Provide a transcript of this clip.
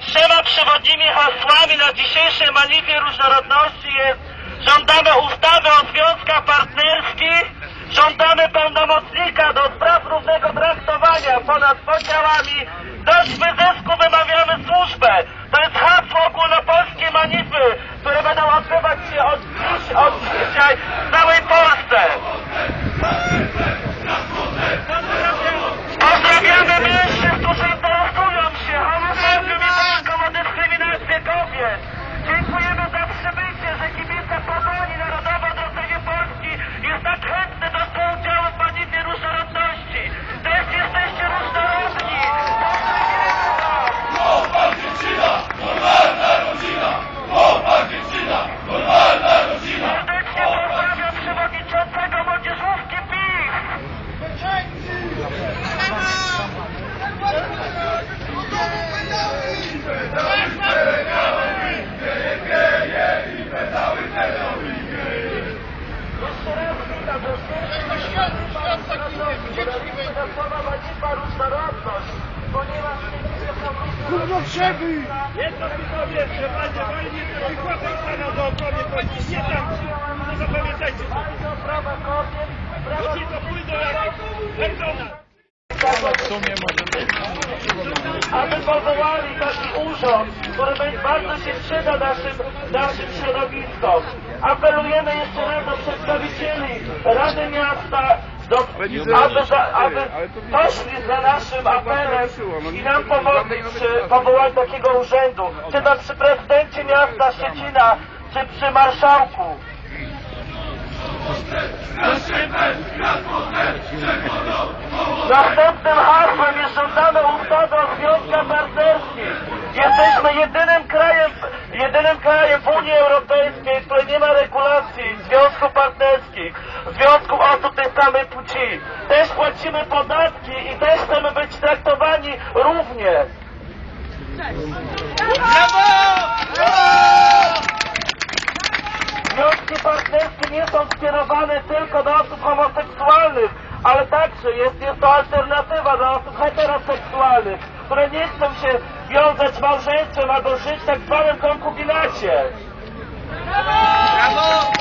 trzema przewodnimi hasłami na dzisiejszej manifie różnorodności jest żądamy ustawy o związkach partnerskich, żądamy pełnomocnika do spraw równego traktowania ponad podziałami, dość wyzysku wymawiamy służbę. Kurwa przebyj! Jedno mi powiem, że panie wojnie to chłopak pana do obrony chodzi, nie tam. No zapamiętajcie ci to pójdą jak McDonald's. aby powołali taki urząd, który będzie bardzo się przyda naszym, naszym środowiskom. Apelujemy jeszcze raz do przedstawicieli Rady Miasta, do, aby, za, aby poszli za naszym apelem i nam pomogli przy powołaniu takiego urzędu, czy to przy prezydencie miasta Szczecina, czy przy marszałku. Następnym hasłem jest żądane ustawy o związkach partnerskich. Jesteśmy jedynym krajem, jedynym krajem w Unii Europejskiej, w której nie ma regulacji związków partnerskich, podatki i też chcemy być traktowani równie. Związki partnerskie nie są skierowane tylko do osób homoseksualnych, ale także jest, jest to alternatywa dla osób heteroseksualnych, które nie chcą się wiązać małżeństwem albo żyć w tak zwanym konkubinacie. Brawo!